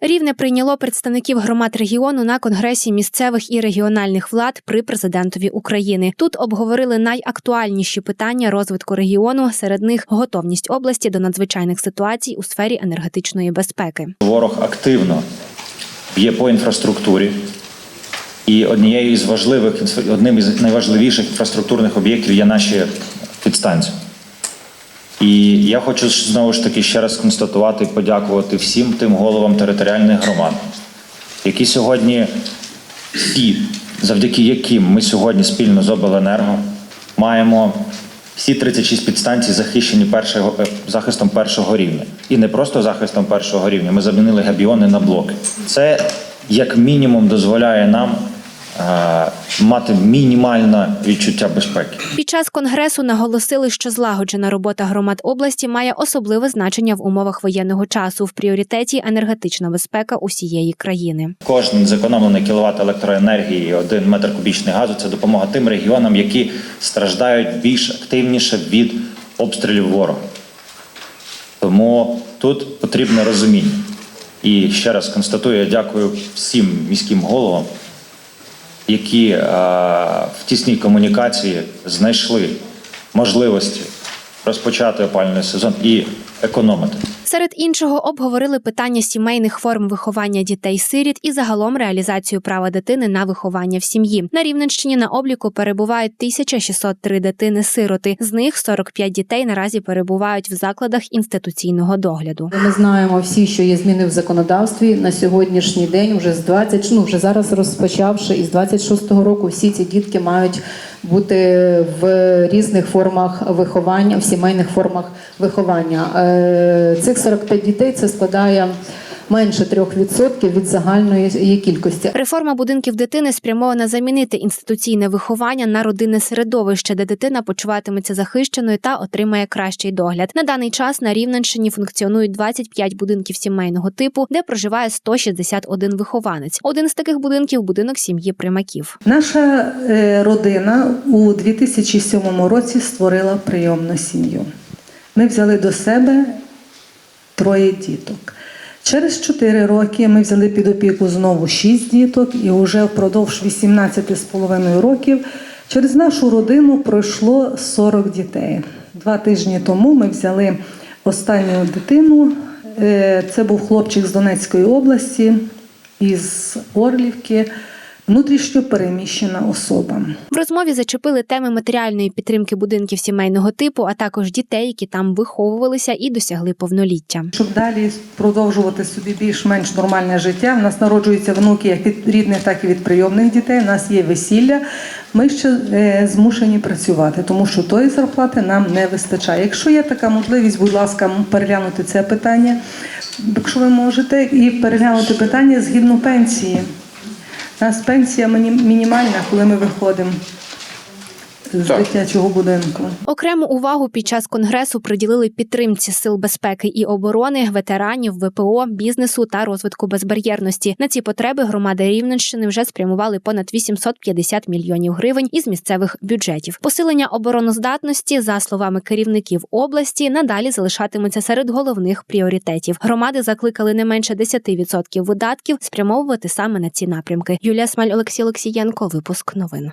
Рівне прийняло представників громад регіону на конгресі місцевих і регіональних влад при президентові України. Тут обговорили найактуальніші питання розвитку регіону. Серед них готовність області до надзвичайних ситуацій у сфері енергетичної безпеки. Ворог активно б'є по інфраструктурі, і однією із важливих одним із найважливіших інфраструктурних об'єктів є наші підстанції. І я хочу знову ж таки ще раз констатувати і подякувати всім тим головам територіальних громад, які сьогодні всі, завдяки яким ми сьогодні спільно з обленерго маємо всі 36 підстанцій захищені першого, е, захистом першого рівня. І не просто захистом першого рівня. Ми замінили габіони на блоки. Це як мінімум дозволяє нам е, мати мінімальне відчуття безпеки. Під час конгресу наголосили, що злагоджена робота громад області має особливе значення в умовах воєнного часу. В пріоритеті енергетична безпека усієї країни. Кожен зекономлений кіловат електроенергії, і один метр кубічний газу це допомога тим регіонам, які страждають більш активніше від обстрілів ворога. Тому тут потрібне розуміння. І ще раз констатую, я дякую всім міським головам, які е, в тісній комунікації знайшли можливості розпочати опальний сезон і економити. Серед іншого обговорили питання сімейних форм виховання дітей-сиріт і загалом реалізацію права дитини на виховання в сім'ї. На Рівненщині на обліку перебувають 1603 дитини-сироти. З них 45 дітей наразі перебувають в закладах інституційного догляду. Ми знаємо всі, що є зміни в законодавстві на сьогоднішній день. Вже з 20, ну вже зараз розпочавши із 26-го року, всі ці дітки мають бути в різних формах виховання, в сімейних формах виховання. Е, Цих 45 дітей це складає менше 3% від загальної її кількості. Реформа будинків дитини спрямована замінити інституційне виховання на родинне середовище, де дитина почуватиметься захищеною та отримає кращий догляд. На даний час на Рівненщині функціонують 25 будинків сімейного типу, де проживає 161 вихованець. Один з таких будинків будинок сім'ї примаків. Наша е, родина у 2007 році створила прийомну сім'ю. Ми взяли до себе троє діток. Через 4 роки ми взяли під опіку знову 6 діток, і вже впродовж 18,5 років через нашу родину пройшло 40 дітей. Два тижні тому ми взяли останню дитину. Е, Це був хлопчик з Донецької області, із Орлівки, внутрішньо переміщена особа. В розмові зачепили теми матеріальної підтримки будинків сімейного типу, а також дітей, які там виховувалися і досягли повноліття. Щоб далі продовжувати собі більш-менш нормальне життя. У нас народжуються внуки як від рідних, так і від прийомних дітей. У нас є весілля. Ми ще е, змушені працювати, тому що тої зарплати нам не вистачає. Якщо є така можливість, будь ласка, переглянути це питання, якщо ви можете, і переглянути питання згідно пенсії. Нас пенсія міні- мінімальна, коли ми виходимо з дитячого будинку. Окрему увагу під час конгресу приділили підтримці сил безпеки і оборони, ветеранів, ВПО, бізнесу та розвитку безбар'єрності. На ці потреби громади Рівненщини вже спрямували понад 850 мільйонів гривень із місцевих бюджетів. Посилення обороноздатності, за словами керівників області, надалі залишатиметься серед головних пріоритетів. Громади закликали не менше 10% видатків спрямовувати саме на ці напрямки. Юлія Смаль, Олексій Олексієнко. Випуск новин.